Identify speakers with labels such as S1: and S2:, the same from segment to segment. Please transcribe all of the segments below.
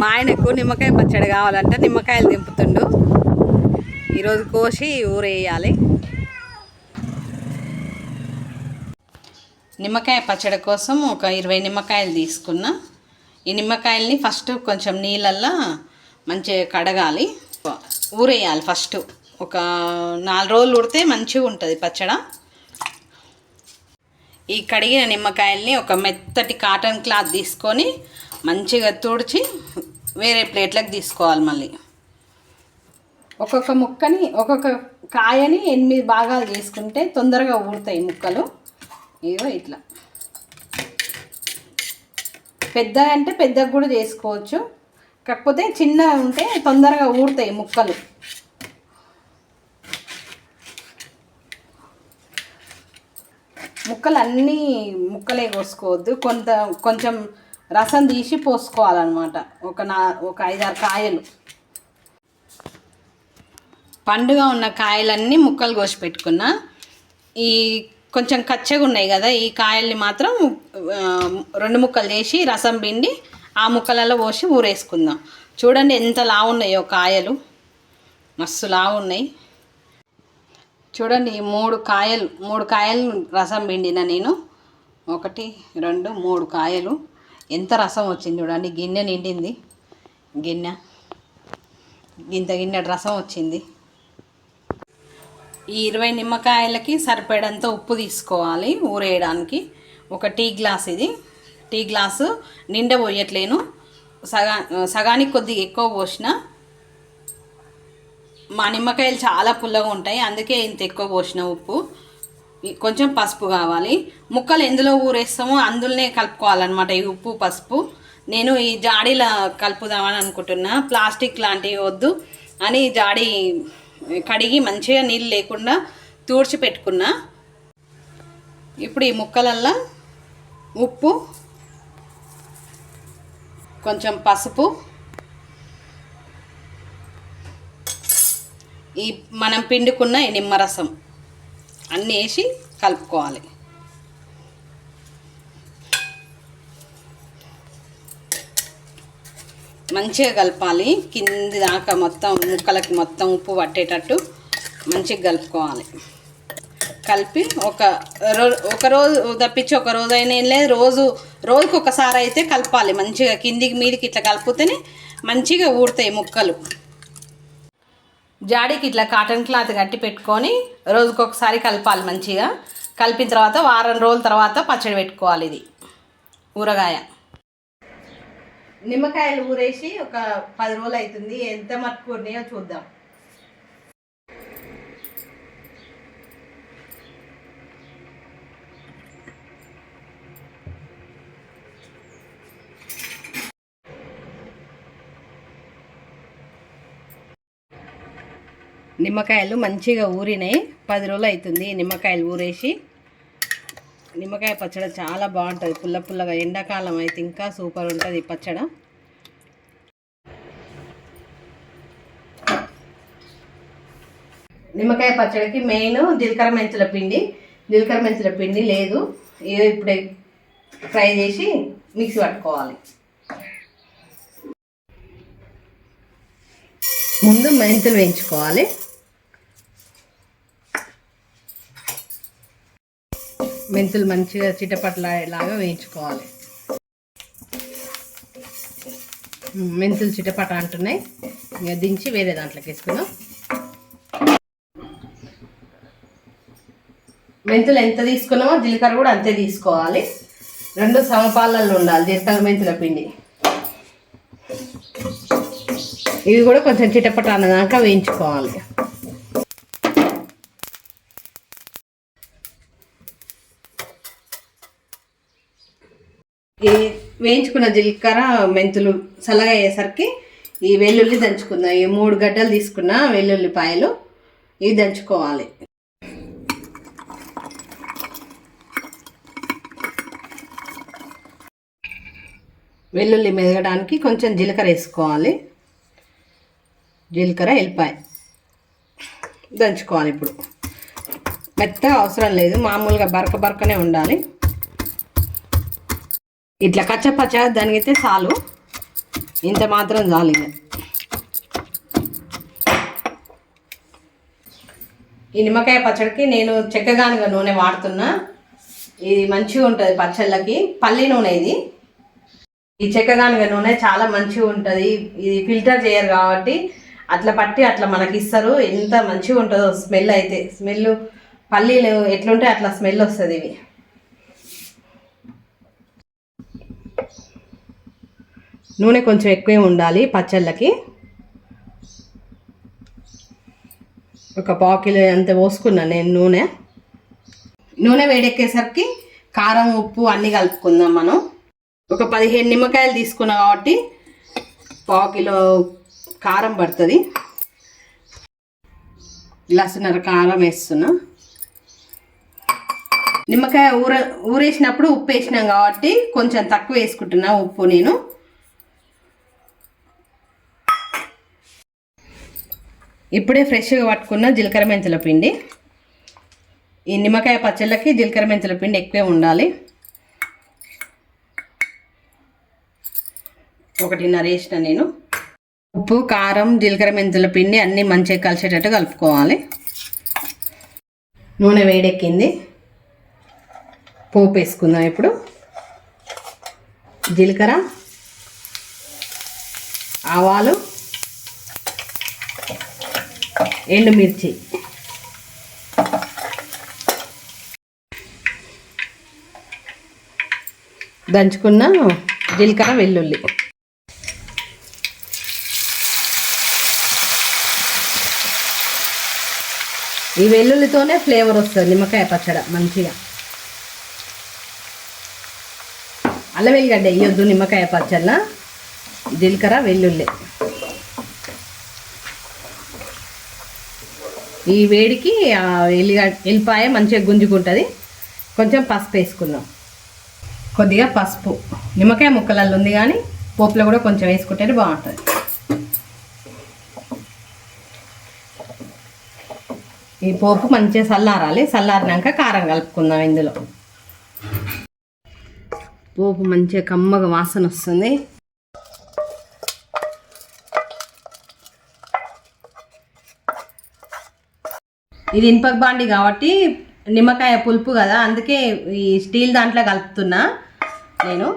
S1: మా ఆయనకు నిమ్మకాయ పచ్చడి కావాలంటే నిమ్మకాయలు దింపుతుండు. ఈరోజు కోసి ఊరేయాలి. నిమ్మకాయ పచ్చడి కోసం ఒక ఇరవై నిమ్మకాయలు తీసుకున్నా. ఈ నిమ్మకాయల్ని ఫస్ట్ కొంచెం నీళ్ళల్లో మంచిగా కడగాలి. ఊరేయాలి ఫస్ట్. ఒక నాలుగు రోజులు ఉడితే మంచిగా ఉంటుంది పచ్చడ. ఈ కడిగిన నిమ్మకాయల్ని ఒక మెత్తటి కాటన్ క్లాత్ తీసుకొని మంచిగా తుడిచి వేరే ప్లేట్లకు తీసుకోవాలి మళ్ళీ. ఒక్కొక్క ముక్కని ఒక్కొక్క కాయని ఎనిమిది భాగాలు చేసుకుంటే తొందరగా ఊడతాయి ముక్కలు. ఏవో ఇట్లా. పెద్ద అంటే పెద్దగా కూడా చేసుకోవచ్చు. కాకపోతే చిన్న ఉంటే తొందరగా ఊడతాయి ముక్కలు. ముక్కలు అన్నీ ముక్కలే కోసుకోవద్దు. కొంత కొంచెం రసం తీసి పోసుకోవాలన్నమాట. ఒక నా ఒక ఐదారు కాయలు. పండుగ ఉన్న కాయలన్నీ ముక్కలు కోసి పెట్టుకున్నా. ఈ కొంచెం కచ్చగా ఉన్నాయి కదా ఈ కాయల్ని మాత్రం రెండు ముక్కలు చేసి రసం పిండి ఆ ముక్కలలో పోసి ఊరేసుకుందాం. చూడండి ఎంత లావు ఉన్నాయో కాయలు. మస్తు లావు ఉన్నాయి చూడండి ఈ మూడు కాయలు మూడు కాయలు రసం పిండిన నేను. ఒకటి రెండు మూడు కాయలు. ఎంత రసం వచ్చింది చూడండి గిన్నె నిండింది. గిన్నె. ఇంత గిన్నె రసం వచ్చింది. ఈ ఇరవై నిమ్మకాయలకి సరిపడంత ఉప్పు తీసుకోవాలి ఊరేయడానికి. ఒక టీ గ్లాస్ ఇది. టీ గ్లాసు నిండా పోయట్లేను. సగా సగానికి కొద్దిగా ఎక్కువ పోసిన. మా నిమ్మకాయలు చాలా పుల్లగా ఉంటాయి అందుకే ఇంత ఎక్కువ పోసిన ఉప్పు. కొంచెం పసుపు కావాలి. ముక్కలు ఎందులో ఊరేస్తామో అందులోనే కలుపుకోవాలన్నమాట. ఈ ఉప్పు పసుపు. నేను ఈ జాడీలో కలుపుదామని అనుకుంటున్నా. ప్లాస్టిక్ లాంటివి వద్దు అని జాడి జాడీ కడిగి మంచిగా నీళ్ళు లేకుండా తూడ్చి పెట్టుకున్నా. ఇప్పుడు ఈ ముక్కలల్లో ఉప్పు కొంచెం పసుపు. ఈ మనం పిండుకున్న ఈ నిమ్మరసం. అన్నీ వేసి కలుపుకోవాలి. మంచిగా కలపాలి. కింది దాకా మొత్తం ముక్కలకి మొత్తం ఉప్పు పట్టేటట్టు మంచిగా కలుపుకోవాలి. కలిపి ఒక రో ఒక రోజు తప్పించి ఒక రోజు అయినా ఏం లేదు. రోజు రోజుకి ఒకసారి అయితే కలపాలి. మంచిగా కిందికి మీదికి ఇట్లా కలిపితేనే మంచిగా ఊడతాయి ముక్కలు. జాడీకి ఇట్లా కాటన్ క్లాత్ కట్టి పెట్టుకొని రోజుకొకసారి కలపాలి మంచిగా. కలిపిన తర్వాత వారం రోజుల తర్వాత పచ్చడి పెట్టుకోవాలి ఇది. ఊరగాయ. నిమ్మకాయలు ఊరేసి ఒక పది రోజులు అవుతుంది. ఎంత మట్టుకున్నాయో చూద్దాం. నిమ్మకాయలు మంచిగా ఊరినాయి. పది రోజులు అవుతుంది నిమ్మకాయలు ఊరేసి. నిమ్మకాయ పచ్చడి చాలా బాగుంటుంది. పుల్ల పుల్లగా ఎండాకాలం అయితే ఇంకా సూపర్ ఉంటుంది ఈ పచ్చడి. నిమ్మకాయ పచ్చడికి మెయిన్ జీలకర్ర మెంతుల పిండి. జీలకర్ర మెంతుల పిండి లేదు. ఏదో ఇప్పుడే ఫ్రై చేసి మిక్సీ పట్టుకోవాలి. ముందు మెంతులు వేయించుకోవాలి. మెంతులు మంచిగా చిటపట్లాగా వేయించుకోవాలి. మెంతులు చిటపట అంటున్నాయి. ఇంకా దించి వేరే దాంట్లోకి వేసుకుందాం. మెంతులు ఎంత తీసుకున్నామో జీలకర్ర కూడా అంతే తీసుకోవాలి. రెండు సమపాలల్లో ఉండాలి జీలకర్ర మెంతుల పిండి. ఇవి కూడా కొంచెం చిటపట అన్నదాకా వేయించుకోవాలి ఈ వేయించుకున్న జీలకర్ర మెంతులు చల్లగా అయ్యేసరికి ఈ వెల్లుల్లి దంచుకుందాం. ఈ మూడు గడ్డలు తీసుకున్న వెల్లుల్లిపాయలు ఇవి దంచుకోవాలి. వెల్లుల్లి మెదగడానికి కొంచెం జీలకర్ర వేసుకోవాలి. జీలకర్ర ఎల్లిపాయ దంచుకోవాలి ఇప్పుడు. మెత్తగా అవసరం లేదు మామూలుగా బరక బరకనే ఉండాలి. ఇట్లా కచ్చపచ్చ దానికైతే చాలు ఇంత మాత్రం చాలు ఇక. ఈ నిమ్మకాయ పచ్చడికి నేను చెక్కగానుగ నూనె వాడుతున్నా. ఇది మంచిగా ఉంటుంది పచ్చళ్ళకి. పల్లి నూనె ఇది. ఈ చెక్కగానుగ నూనె చాలా మంచిగా ఉంటుంది. ఇది ఫిల్టర్ చేయరు కాబట్టి అట్లా పట్టి అట్లా మనకి ఇస్తారు. ఎంత మంచిగా ఉంటుందో స్మెల్ అయితే. స్మెల్ పల్లీలు ఎట్లుంటే అట్లా స్మెల్ వస్తుంది ఇవి. నూనె కొంచెం ఎక్కువే ఉండాలి పచ్చళ్ళకి. ఒక పావు కిలో అంత పోసుకున్నాను నేను నూనె. నూనె వేడెక్కేసరికి కారం ఉప్పు అన్నీ కలుపుకుందాం మనం. ఒక పదిహేను నిమ్మకాయలు తీసుకున్నాం కాబట్టి పావు కిలో కారం పడుతుంది. గ్లాసున్నర కారం వేస్తున్నా. నిమ్మకాయ ఊర ఊరేసినప్పుడు ఉప్పు వేసినాం కాబట్టి కొంచెం తక్కువ వేసుకుంటున్నా ఉప్పు నేను. ఇప్పుడే ఫ్రెష్గా పట్టుకున్న జీలకర్ర మెంతుల పిండి. ఈ నిమ్మకాయ పచ్చళ్ళకి జీలకర్ర మెంతుల పిండి ఎక్కువే ఉండాలి. ఒకటిన్నర వేసిన నేను. ఉప్పు కారం జీలకర్ర మెంతుల పిండి అన్నీ మంచిగా కలిసేటట్టు కలుపుకోవాలి. నూనె వేడెక్కింది. పోపు వేసుకుందాం ఇప్పుడు. జీలకర్ర ఆవాలు ఎండుమిర్చి. దంచుకున్న జీలకర్ర వెల్లుల్లి. ఈ వెల్లుల్లితోనే ఫ్లేవర్ వస్తుంది నిమ్మకాయ పచ్చడ మంచిగా. అల్ల వెల్లిగడ్డ వేయొద్దు నిమ్మకాయ పచ్చళ్ళ జీలకర్ర వెల్లుల్లి. ఈ వేడికి ఆ ఎల్లిగడ్డ ఎల్లిపాయ మంచిగా గుంజుకుంటుంది. కొంచెం పసుపు వేసుకుందాం. కొద్దిగా పసుపు. నిమ్మకాయ ముక్కలలో ఉంది కానీ పోపులో కూడా కొంచెం వేసుకుంటే బాగుంటుంది. ఈ పోపు మంచిగా చల్లారాలి. చల్లారినాక కారం కలుపుకుందాం ఇందులో. పోపు మంచిగా కమ్మగా వాసన వస్తుంది. ఇది ఇనుపక బాండి కాబట్టి నిమ్మకాయ పులుపు కదా అందుకే ఈ స్టీల్ దాంట్లో కలుపుతున్నా నేను.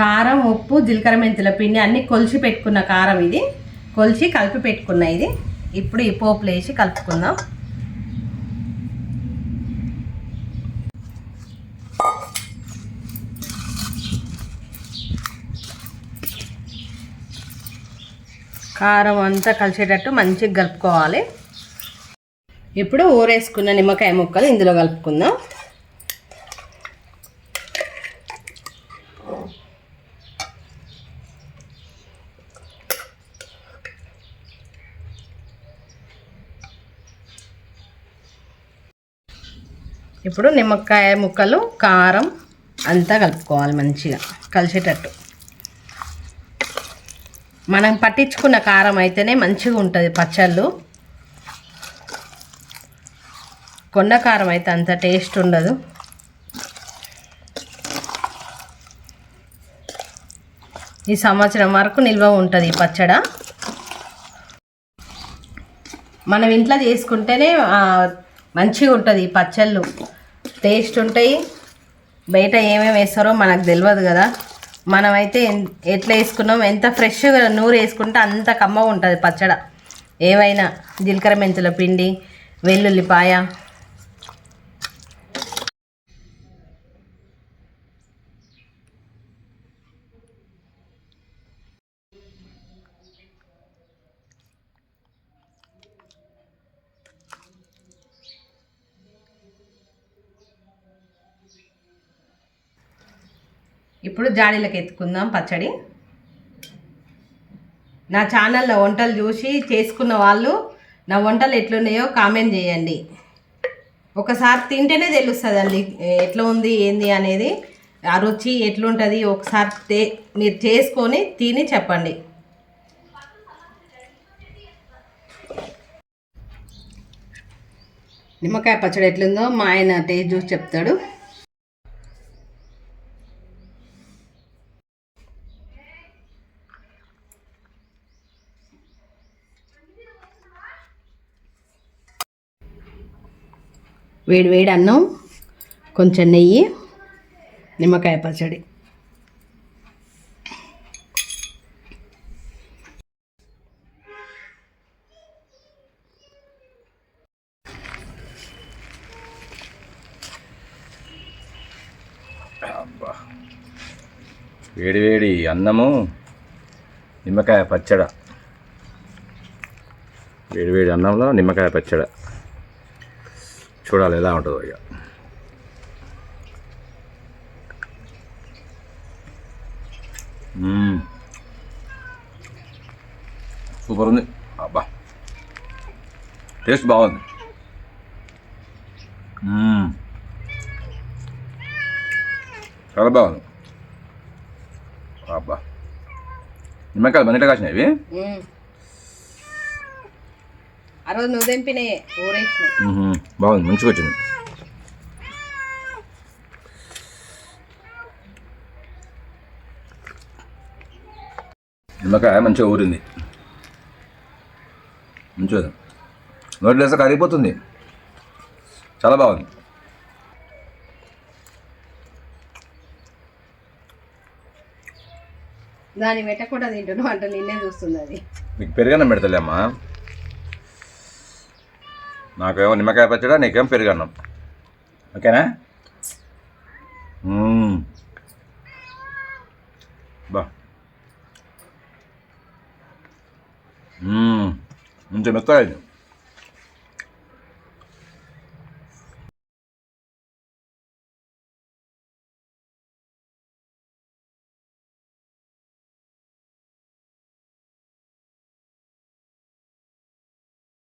S1: కారం ఉప్పు జీలకర్ర మెంతుల పిండి అన్నీ కొలిచి పెట్టుకున్న కారం ఇది. కొలిచి కలిపి పెట్టుకున్న ఇది. ఇప్పుడు ఈ పోపులు వేసి కలుపుకుందాం. కారం అంతా కలిసేటట్టు మంచిగా కలుపుకోవాలి. ఇప్పుడు ఊరేసుకున్న నిమ్మకాయ ముక్కలు ఇందులో కలుపుకుందాం. ఇప్పుడు నిమ్మకాయ ముక్కలు కారం అంతా కలుపుకోవాలి మంచిగా కలిసేటట్టు. మనం పట్టించుకున్న కారం అయితేనే మంచిగా ఉంటుంది పచ్చళ్ళు. కొండ కారం అయితే అంత టేస్ట్ ఉండదు. ఈ సంవత్సరం వరకు నిల్వ ఉంటుంది ఈ పచ్చడ. మనం ఇంట్లో చేసుకుంటేనే మంచిగా ఉంటుంది ఈ పచ్చళ్ళు. టేస్ట్ ఉంటాయి. బయట ఏమేమి వేస్తారో మనకు తెలియదు కదా. మనమైతే ఎట్లా వేసుకున్నాం ఎంత ఫ్రెష్గా నూరు వేసుకుంటే అంత కమ్మగా ఉంటుంది పచ్చడ. ఏవైనా జీలకర్ర మెంతుల పిండి వెల్లుల్లిపాయ ఇప్పుడు జాడీలకు ఎత్తుకుందాం పచ్చడి. నా ఛానల్లో వంటలు చూసి చేసుకున్న వాళ్ళు నా వంటలు ఎట్లున్నాయో కామెంట్ చేయండి. ఒకసారి తింటేనే తెలుస్తుంది అండి ఎట్లా ఉంది ఏంది అనేది. ఆ రుచి ఎట్లుంటుంది ఒకసారి తే మీరు చేసుకొని తిని చెప్పండి. నిమ్మకాయ పచ్చడి ఎట్లుందో మా ఆయన టేస్ట్ చూసి చెప్తాడు. వేడి వేడి అన్నం కొంచెం నెయ్యి నిమ్మకాయ పచ్చడి.
S2: వేడివేడి వేడి వేడి అన్నము నిమ్మకాయ పచ్చడ. వేడి వేడి అన్నంలో నిమ్మకాయ పచ్చడ. చూడాలి ఎలా ఉంటుందో ఇక. సూపర్ ఉంది. అబ్బా. టేస్ట్ బాగుంది. చాలా బాగుంది. అబ్బా. నిమ్మకాయలు మన్నిట కాసినాయి ఇవి?
S1: ఆ రోజు నువ్వు తెంపినాయే ఊరేసినాయి.
S2: బాగుంది మంచిగా వచ్చింది. నిమ్మకాయ మంచిగా ఊరింది. మంచిగా నోటి లేసా కరిగిపోతుంది. చాలా బాగుంది.
S1: దాని వెంట కూడా తింటున్నావు అంటే నిన్నే చూస్తుంది అది.
S2: మీకు పెరుగన్నం పెడతలే అమ్మా నాకేమో నిమ్మకాయ పచ్చడా నీకేమో పెరుగన్నం. ఓకేనా? బా. మ్మ్. మంచిగా మెత్తగా